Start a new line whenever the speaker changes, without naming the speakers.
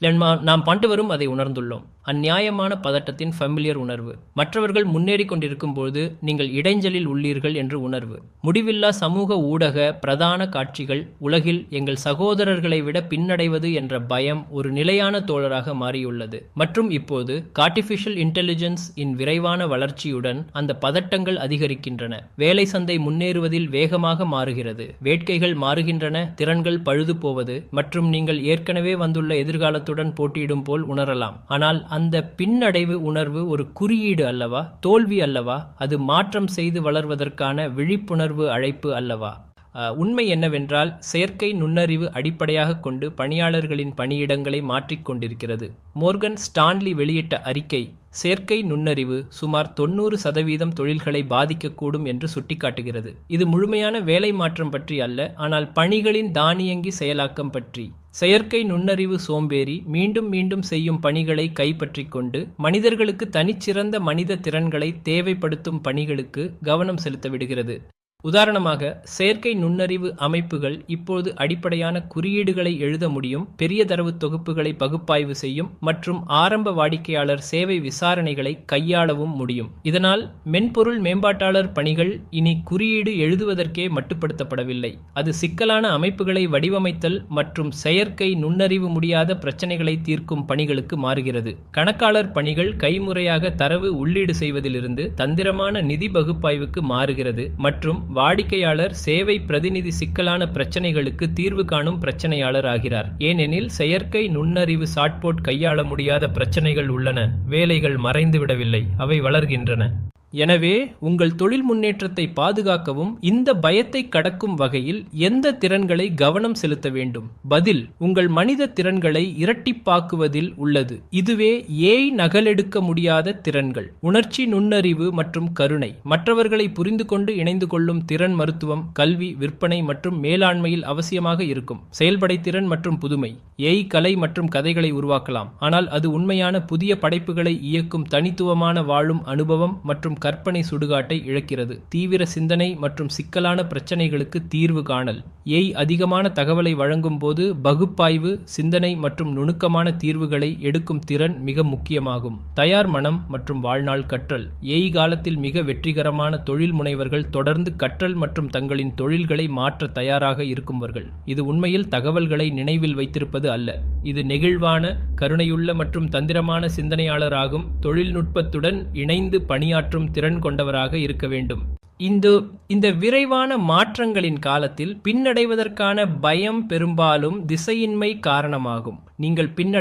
லென்மா- நாம் பண்டு வரும் அதை உணர்ந்துள்ளோம். அந்நியாயமான பதட்டத்தின் ஃபெமிலியர் உணர்வு. மற்றவர்கள் முன்னேறி கொண்டிருக்கும் போது நீங்கள் இடைஞ்சலில் உள்ளீர்கள் என்று உணர்வு. முடிவில்லா சமூக ஊடக பிரதான காட்சிகள் உலகில் எங்கள் சகோதரர்களை விட பின்னடைவது என்ற பயம் ஒரு நிலையான தோழராக மாறியுள்ளது. மற்றும் இப்போது ஆர்டிஃபிஷியல் இன்டெலிஜென்ஸ் இன் விரைவான வளர்ச்சியுடன் அந்த பதட்டங்கள் அதிகரிக்கின்றன. வேலை சந்தை முன்னேறுவதில் வேகமாக மாறுகிறது. வேட்கைகள் மாறுகின்றன திறன்கள் பழுது போவது மற்றும் நீங்கள் ஏற்கனவே வந்துள்ள எதிர்காலத்துடன் போட்டியிடும் போல் உணரலாம். ஆனால் அந்த பின்னடைவு உணர்வு ஒரு குறியீடு அல்லவா? தோல்வி அல்லவா? அது மாற்றம் செய்து வளர்வதற்கான விழிப்புணர்வு அழைப்பு அல்லவா? உண்மை என்னவென்றால் செயற்கை நுண்ணறிவு அடிப்படையாக கொண்டு பணியாளர்களின் பணியிடங்களை மாற்றிக்கொண்டிருக்கிறது மோர்கன் ஸ்டான்லி வெளியிட்ட அறிக்கை செயற்கை நுண்ணறிவு சுமார் தொண்ணூறு சதவீதம் தொழில்களை பாதிக்கக்கூடும் என்று சுட்டிக்காட்டுகிறது. இது முழுமையான வேலை மாற்றம் பற்றி அல்ல ஆனால் பணிகளின் தானியங்கி செயலாக்கம் பற்றி. செயற்கை நுண்ணறிவு சோம்பேறி மீண்டும் மீண்டும் செய்யும் பணிகளை கைப்பற்றிக் கொண்டு மனிதர்களுக்கு தனிச்சிறந்த மனித திறன்களை தேவைப்படுத்தும் பணிகளுக்கு கவனம் செலுத்த விடுகிறது. உதாரணமாக செயற்கை நுண்ணறிவு அமைப்புகள் இப்போது அடிப்படையான குறியீடுகளை எழுத முடியும் பெரிய தரவு தொகுப்புகளை பகுப்பாய்வு செய்யும் மற்றும் ஆரம்ப வாடிக்கையாளர் சேவை விசாரணைகளை கையாளவும் முடியும். இதனால் மென்பொருள் மேம்பாட்டாளர் பணிகள் இனி குறியீடு எழுதுவதற்கே மட்டுப்படுத்தப்படவில்லை. அது சிக்கலான அமைப்புகளை வடிவமைத்தல் மற்றும் செயற்கை நுண்ணறிவு முடியாத பிரச்சனைகளை தீர்க்கும் பணிகளுக்கு மாறுகிறது. கணக்காளர் பணிகள் கைமுறையாக தரவு உள்ளீடு செய்வதிலிருந்து தந்திரமான நிதி பகுப்பாய்வுக்கு மாறுகிறது மற்றும் வாடிக்கையாளர் சேவை பிரதிநிதி சிக்கலான பிரச்சனைகளுக்கு தீர்வு காணும் பிரச்சனையாளர் ஆகிறார். ஏனெனில் செயற்கை நுண்ணறிவு சாட்போட் கையாள முடியாத பிரச்சனைகள் உள்ளன. வேலைகள் மறைந்துவிடவில்லை. அவை வளர்கின்றன. எனவே உங்கள் தொழில் முன்னேற்றத்தை பாதுகாக்கவும் இந்த பயத்தை கடக்கும் வகையில் எந்த திறன்களை கவனம் செலுத்த வேண்டும்? பதில் உங்கள் மனித திறன்களை இரட்டிப்பாக்குவதில் உள்ளது. இதுவே ஏய் நகலெடுக்க முடியாத திறன்கள். உணர்ச்சி நுண்ணறிவு மற்றும் கருணை. மற்றவர்களை புரிந்து கொண்டு இணைந்து கொள்ளும் திறன் மருத்துவம் கல்வி விற்பனை மற்றும் மேலாண்மையில் அவசியமாக இருக்கும். செயல்படை திறன் மற்றும் புதுமை. ஏய் கலை மற்றும் கதைகளை உருவாக்கலாம். ஆனால் அது உண்மையான புதிய படைப்புகளை இயக்கும் தனித்துவமான வாழும் அனுபவம் மற்றும் கற்பனை சுடுகாட்டை இழக்கிறது. தீவிர சிந்தனை மற்றும் சிக்கலான பிரச்சனைகளுக்கு தீர்வு காணல். ஏய் அதிகமான தகவலை வழங்கும் போது பகுப்பாய்வு சிந்தனை மற்றும் நுணுக்கமான தீர்வுகளை எடுக்கும் திறன் மிக முக்கியமாகும். தயார் மனம் மற்றும் வாழ்நாள் கற்றல். ஏய் காலத்தில் மிக வெற்றிகரமான தொழில் முனைவர்கள் தொடர்ந்து கற்றல் மற்றும் தங்களின் தொழில்களை மாற்ற தயாராக இருக்கும்வர்கள் இது உண்மையில் தகவல்களை நினைவில் வைத்திருப்பது அல்ல. இது நெகிழ்வான கருணையுள்ள மற்றும் தந்திரமான சிந்தனையாளராகும் தொழில்நுட்பத்துடன் இணைந்து பணியாற்றும் திறன் கொண்டவராக இருக்க வேண்டும். இந்த இந்த விரைவான மாற்றங்களின் காலத்தில் பின்னடைவதற்கான பயம் பெரும்பாலும் திசையின்மை காரணமாகும். நீங்கள் பின்ன